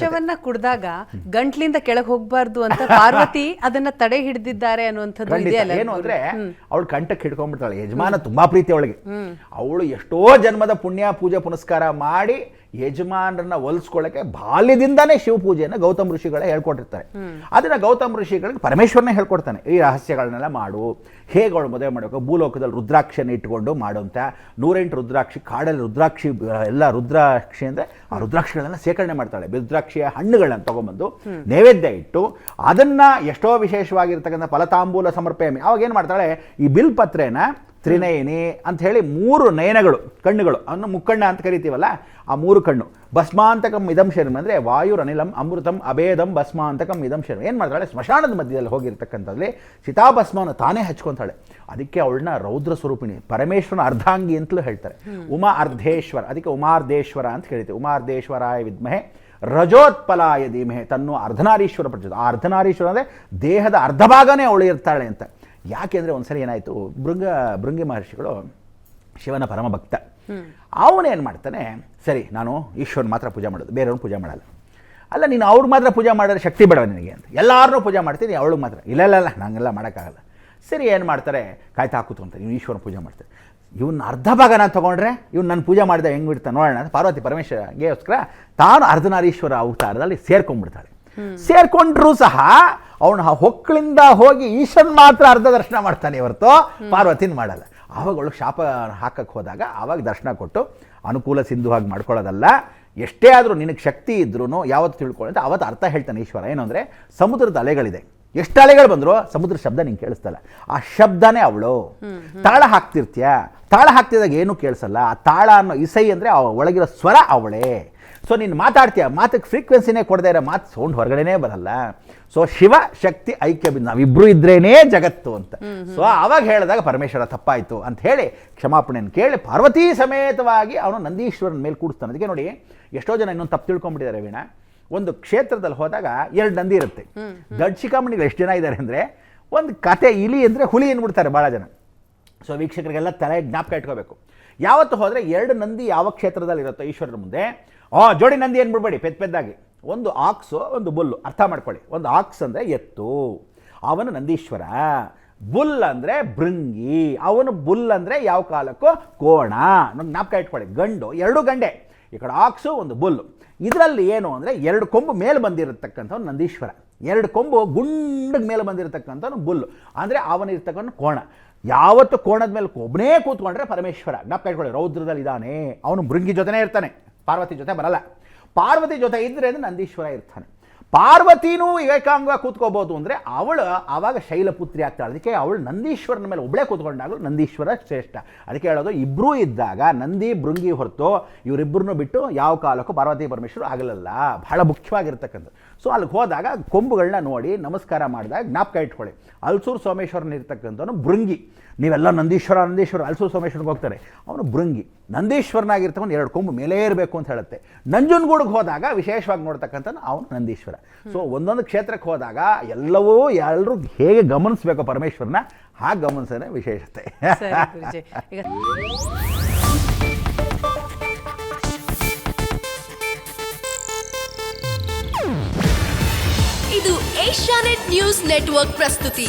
ವಿಷವನ್ನ ಕುಡ್ದಾಗ ಗಂಟ್ಲಿಂದ ಕೆಳಗ್ ಹೋಗ್ಬಾರ್ದು ಅಂತ ಪಾರ್ವತಿ ಅದನ್ನ ತಡೆ ಹಿಡಿದಿದ್ದಾರೆ ಅನ್ನುವಂಥದ್ದು ಇದೆಯಲ್ಲ? ಏನು ಅಂದ್ರೆ ಅವಳು ಕಂಠಕ್ಕೆ ಹಿಡ್ಕೊಂಡ್ಬಿಡ್ತಾಳೆ. ಯಜಮಾನ ತುಂಬಾ ಪ್ರೀತಿ ಅವಳಿಗೆ. ಅವಳು ಎಷ್ಟೋ ಜನ್ಮದ ಪುಣ್ಯ ಪೂಜೆ ಪುನಸ್ಕಾರ ಮಾಡಿ ಯಜಮಾನರನ್ನ ಒಲಿಸ್ಕೊಳ್ಳಕ್ಕೆ ಬಾಲ್ಯದಿಂದಾನೇ ಶಿವ ಗೌತಮ ಗೌತಮ್ ಋಷಿಗಳೇ ಹೇಳ್ಕೊಟ್ಟಿರ್ತಾರೆ. ಅದನ್ನ ಗೌತಮ್ ಋಷಿಗಳಿಗೆ ಪರಮೇಶ್ವರನೇ ಹೇಳ್ಕೊಡ್ತಾನೆ ಈ ರಹಸ್ಯಗಳನ್ನೆಲ್ಲ ಮಾಡು. ಹೇಗೆ ಅವಳು ಮದುವೆ ಮಾಡಬೇಕು? ಭೂಲೋಕದಲ್ಲಿ ರುದ್ರಾಕ್ಷಿಯನ್ನು ಇಟ್ಕೊಂಡು ಮಾಡುವಂಥ ನೂರೆಂಟು ರುದ್ರಾಕ್ಷಿ, ಕಾಡಲ್ಲಿ ರುದ್ರಾಕ್ಷಿ ಎಲ್ಲ ರುದ್ರಾಕ್ಷಿ ಅಂದರೆ ಆ ರುದ್ರಾಕ್ಷಿಗಳನ್ನು ಸೇಕರಣೆ ಮಾಡ್ತಾಳೆ. ರುದ್ರಾಕ್ಷಿಯ ಹಣ್ಣುಗಳನ್ನು ತೊಗೊಂಬಂದು ನೈವೇದ್ಯ ಇಟ್ಟು ಅದನ್ನು ಎಷ್ಟೋ ವಿಶೇಷವಾಗಿರ್ತಕ್ಕಂಥ ಫಲತಾಂಬೂಲ ಸಮರ್ಪೇಮಿ ಅವಾಗ ಏನು ಮಾಡ್ತಾಳೆ? ಈ ಬಿಲ್ಪತ್ರೆನ ತ್ರಿನಯನಿ ಅಂತ ಹೇಳಿ ಮೂರು ನಯನಗಳು ಕಣ್ಣುಗಳು. ಅನ್ನು ಮುಕ್ಕಣ್ಣ ಅಂತ ಕರಿತೀವಲ್ಲ ಆ ಮೂರು ಕಣ್ಣು. ಭಸ್ಮಾಂತಕಂ ಇದಂ ಶರ್ಮ ಅಂದರೆ ವಾಯುರನಿಲಂ ಅಮೃತಂ ಅಭೇದಂ ಭಸ್ಮಾಂತಕಂ ಇದಂ ಶರ್ಮ. ಏನು ಮಾಡ್ತಾಳೆ? ಸ್ಮಶಾನದ ಮಧ್ಯದಲ್ಲಿ ಹೋಗಿರ್ತಕ್ಕಂಥದ್ರಲ್ಲಿ ಚಿತಾಭಸ್ಮವನ್ನು ತಾನೇ ಹಚ್ಕೊತಾಳೆ. ಅದಕ್ಕೆ ಅವಳನ್ನ ರೌದ್ರ ಸ್ವರೂಪಿಣಿ ಪರಮೇಶ್ವರನ ಅರ್ಧಾಂಗಿ ಅಂತಲೂ ಹೇಳ್ತಾರೆ. ಉಮಾ ಅರ್ಧೇಶ್ವರ ಅದಕ್ಕೆ ಉಮಾರ್ಧೇಶ್ವರ ಅಂತ ಹೇಳ್ತೀವಿ ಉಮಾರ್ಧೇಶ್ವರಾಯ ವಿದ್ಮಹೆ ರಜೋತ್ಪಲಾಯ ಧೀಮಹೆ ತನ್ನು ಅರ್ಧನಾರೀಶ್ವರ ಪ್ರಚೋದ ಆ ಅರ್ಧನಾರೀಶ್ವರ ಅಂದರೆ ದೇಹದ ಅರ್ಧ ಭಾಗನೇ ಅವಳು ಇರ್ತಾಳೆ ಅಂತ. ಯಾಕೆಂದರೆ ಒಂದ್ಸರಿ ಏನಾಯಿತು ಭೃಂಗ ಭೃಂಗಿ ಮಹರ್ಷಿಗಳು ಶಿವನ ಪರಮ ಭಕ್ತ ಅವನೇನು ಮಾಡ್ತಾನೆ ಸರಿ ನಾನು ಈಶ್ವರನ ಮಾತ್ರ ಪೂಜೆ ಮಾಡೋದು ಬೇರೆಯವ್ರನ್ನ ಪೂಜೆ ಮಾಡಲ್ಲ. ಅಲ್ಲ ನೀನು ಅವ್ರಿಗೆ ಮಾತ್ರ ಪೂಜೆ ಮಾಡಿದ್ರೆ ಶಕ್ತಿ ಬೇಡವ ನಿನಗೆ ಅಂತ. ಎಲ್ಲರನ್ನೂ ಪೂಜೆ ಮಾಡ್ತೀನಿ ಅವಳಿಗೆ ಮಾತ್ರ. ಇಲ್ಲ ಇಲ್ಲ ಇಲ್ಲ ನಂಗೆಲ್ಲ ಮಾಡೋಕ್ಕಾಗಲ್ಲ. ಸರಿ ಏನು ಮಾಡ್ತಾರೆ ಕಾಯ್ತಾ ಹಾಕುತ್ತು ಅಂತ ನೀವು ಈಶ್ವರನ ಪೂಜೆ ಮಾಡ್ತಾರೆ. ಇವನ್ನ ಅರ್ಧ ಭಾಗ ನಾನು ತೊಗೊಂಡ್ರೆ ಇವ್ನು ನನ್ನ ಪೂಜೆ ಮಾಡಿದೆ ಹೆಂಗೆ ಬಿಡ್ತಾನೆ ನೋಡೋಣ ಪಾರ್ವತಿ ಪರಮೇಶ್ವರಗೋಸ್ಕರ ತಾನು ಅರ್ಧನಾರೀಶ್ವರ ಅವತಾರದಲ್ಲಿ ಸೇರ್ಕೊಂಡ್ಬಿಡ್ತಾಳೆ. ಸೇರ್ಕೊಂಡ್ರೂ ಸಹ ಅವನು ಹೊಕ್ಕಳಿಂದ ಹೋಗಿ ಈಶನ್ ಮಾತ್ರ ಅರ್ಧ ದರ್ಶನ ಮಾಡ್ತಾನೆ ಹೊರತು ಪಾರ್ವತಿನ ಮಾಡಲ್ಲ. ಆವಾಗ ಅವಳು ಶಾಪ ಹಾಕಕ್ಕೆ ಹೋದಾಗ ಆವಾಗ ದರ್ಶನ ಕೊಟ್ಟು ಅನುಕೂಲ ಸಿಂಧು ಹಾಗೆ ಮಾಡ್ಕೊಳ್ಳೋದಲ್ಲ. ಎಷ್ಟೇ ಆದರೂ ನಿನಗೆ ಶಕ್ತಿ ಇದ್ರೂ ಯಾವತ್ತು ತಿಳ್ಕೊಳ್ಳಿ ಅಂತ ಅವತ್ತು ಅರ್ಥ ಹೇಳ್ತಾನೆ ಈಶ್ವರ. ಏನು ಸಮುದ್ರದ ಅಲೆಗಳಿದೆ. ಎಷ್ಟು ಅಲೆಗಳು ಬಂದರೂ? ಸಮುದ್ರ ಶಬ್ದ ನಿಂಗೆ ಕೇಳಿಸ್ತಲ್ಲ. ಆ ಶಬ್ದನೇ ಅವಳು. ತಾಳ ಹಾಕ್ತಿರ್ತೀಯ? ತಾಳ ಹಾಕ್ತಿದಾಗ ಏನೂ ಕೇಳಿಸಲ್ಲ? ಆ ತಾಳ ಅನ್ನೋ ಇಸೈ ಅಂದರೆ ಒಳಗಿರೋ ಸ್ವರ ಅವಳೇ. ಸೊ ನೀನು ಮಾತಾಡ್ತೀಯ? ಮಾತಕ್ಕೆ ಫ್ರೀಕ್ವೆನ್ಸಿನೇ ಕೊಡದೇ ಇರೋ ಮಾತು ಸೌಂಡ್ ಹೊರಗಡೆನೇ ಬರಲ್ಲ. ಸೊ ಶಿವ ಶಕ್ತಿ ಐಕ್ಯ ಬಿಂದು, ನಾವಿಬ್ರು ಇದ್ರೇನೇ ಜಗತ್ತು ಅಂತ. ಸೊ ಅವಾಗ ಹೇಳಿದಾಗ ಪರಮೇಶ್ವರ ತಪ್ಪಾಯಿತು ಅಂತ ಹೇಳಿ ಕ್ಷಮಾಪಣೆಯನ್ನು ಕೇಳಿ ಪಾರ್ವತಿ ಸಮೇತವಾಗಿ ಅವನು ನಂದೀಶ್ವರನ ಮೇಲೆ ಕೂಡಿಸ್ತಾನೆ. ಅದಕ್ಕೆ ನೋಡಿ, ಎಷ್ಟೋ ಜನ ಇನ್ನೊಂದು ತಪ್ಪು ತಿಳ್ಕೊಂಬಿಟ್ಟಿದ್ದಾರೆ ವೀಣಾ. ಒಂದು ಕ್ಷೇತ್ರದಲ್ಲಿ ಹೋದಾಗ ಎರಡು ನಂದಿ ಇರುತ್ತೆ. ದೊಡ್ಡ ಶಿಖಾಮಣಿಗಳು ಎಷ್ಟು ಜನ ಇದ್ದಾರೆ ಅಂದರೆ ಒಂದು ಕತೆ ಇಲಿ ಅಂದರೆ ಹುಲಿ ಅಂದ್ಬಿಡ್ತಾರೆ ಭಾಳ ಜನ. ಸೊ ವೀಕ್ಷಕರಿಗೆಲ್ಲ ತಲೆ ಜ್ಞಾಪಕ ಇಟ್ಕೋಬೇಕು. ಯಾವತ್ತು ಹೋದರೆ ಎರಡು ನಂದಿ ಯಾವ ಕ್ಷೇತ್ರದಲ್ಲಿ ಇರುತ್ತೋ ಈಶ್ವರನ ಮುಂದೆ, ಆ ಜೋಡಿ ನಂದಿ ಅಂದ್ಬಿಡ್ಬೇಡಿ ಪೆದ್ ಪೆದ್ದಾಗಿ. ಒಂದು ಆಕ್ಸು, ಒಂದು ಬುಲ್ಲು, ಅರ್ಥ ಮಾಡ್ಕೊಳ್ಳಿ. ಒಂದು ಆಕ್ಸ್ ಅಂದರೆ ಎತ್ತು. ಅವನು ನಂದೀಶ್ವರ. ಬುಲ್ ಅಂದರೆ ಭೃಂಗಿ. ಅವನು ಬುಲ್ ಅಂದರೆ ಯಾವ ಕಾಲಕ್ಕೂ ಕೋಣ. ಜ್ಞಾಪಕ ಇಟ್ಕೊಳ್ಳಿ. ಗಂಡು, ಎರಡು ಗಂಡೆ. ಈ ಕಡೆ ಆಕ್ಸು ಒಂದು ಬುಲ್ಲು ಇದರಲ್ಲಿ ಏನು ಅಂದರೆ ಎರಡು ಕೊಂಬು ಮೇಲೆ ಬಂದಿರತಕ್ಕಂಥವ್ನು ನಂದೀಶ್ವರ. ಎರಡು ಕೊಂಬು ಗುಂಡಗೆ ಮೇಲೆ ಬಂದಿರತಕ್ಕಂಥವ್ನು ಬುಲ್ಲು ಅಂದರೆ ಅವನಿರ್ತಕ್ಕಂಥ ಕೋಣ. ಯಾವತ್ತು ಕೋಣದ ಮೇಲೆ ಒಬ್ಬನೇ ಕೂತ್ಕೊಂಡ್ರೆ ಪರಮೇಶ್ವರ. ಜ್ಞಾಪಕ ಇಟ್ಕೊಳ್ಳಿ ರೌದ್ರದಲ್ಲಿ ಇದ್ದಾನೆ. ಅವನು ಮೃಂಗಿ ಜೊತೆನೇ ಇರ್ತಾನೆ. ಪಾರ್ವತಿ ಜೊತೆ ಬರಲ್ಲ. ಪಾರ್ವತಿ ಜೊತೆ ಇದ್ದರೆ ನಂದೀಶ್ವರ ಇರ್ತಾನೆ. ಪಾರ್ವತಿನೂ ವಿವೇಕಾಂಗ ಕೂತ್ಕೋಬೋದು ಅಂದರೆ ಅವಳು ಆವಾಗ ಶೈಲಪುತ್ರಿ ಆಗ್ತಾಳೆ. ಅದಕ್ಕೆ ಅವಳು ನಂದೀಶ್ವರನ ಮೇಲೆ ಒಬ್ಬಳೇ ಕೂತ್ಕೊಂಡಾಗಲೂ ನಂದೀಶ್ವರ ಶ್ರೇಷ್ಠ. ಅದಕ್ಕೆ ಹೇಳೋದು ಇಬ್ಬರೂ ಇದ್ದಾಗ ನಂದಿ ಭೃಂಗಿ ಹೊರತು ಇವರಿಬ್ಬರನ್ನು ಬಿಟ್ಟು ಯಾವ ಕಾಲಕ್ಕೂ ಪಾರ್ವತಿ ಪರಮೇಶ್ವರ ಆಗಲಲ್ಲ. ಬಹಳ ಮುಖ್ಯವಾಗಿರ್ತಕ್ಕಂಥದ್ದು. ಸೊ ಅಲ್ಲಿಗೆ ಹೋದಾಗ ಕೊಂಬುಗಳನ್ನ ನೋಡಿ ನಮಸ್ಕಾರ ಮಾಡಿದಾಗ ಜ್ಞಾಪಕ ಇಟ್ಕೊಳ್ಳಿ. ಅಲ್ಸೂರು ಸೋಮೇಶ್ವರನ ಇರ್ತಕ್ಕಂಥವನು ಭೃಂಗಿ. ನೀವೆಲ್ಲ ನಂದೀಶ್ವರ ನಂದೀಶ್ವರ ಅಲ್ಸು ಸೋಮೇಶ್ವರಿಗೆ ಹೋಗ್ತಾರೆ. ಅವನು ಭೃಂಗಿ ನಂದೀಶ್ವರನಾಗಿರ್ತವನು ಎರಡು ಕೊಂಬು ಮೇಲೇ ಇರಬೇಕು ಅಂತ ಹೇಳುತ್ತೆ. ನಂಜನಗೂಡಿಗೆ ಹೋದಾಗ ವಿಶೇಷವಾಗಿ ನೋಡ್ತಕ್ಕಂಥ ಅವನು ನಂದೀಶ್ವರ. ಸೊ ಒಂದೊಂದು ಕ್ಷೇತ್ರಕ್ಕೆ ಹೋದಾಗ ಎಲ್ಲವೂ ಎಲ್ಲರೂ ಹೇಗೆ ಗಮನಿಸಬೇಕು ಪರಮೇಶ್ವರನ ಹಾಗೆ ಗಮನಿಸೋದೇ ವಿಶೇಷತೆ. ಇದು ಏಷ್ಯಾನೆಟ್ ನ್ಯೂಸ್ ನೆಟ್ವರ್ಕ್ ಪ್ರಸ್ತುತಿ.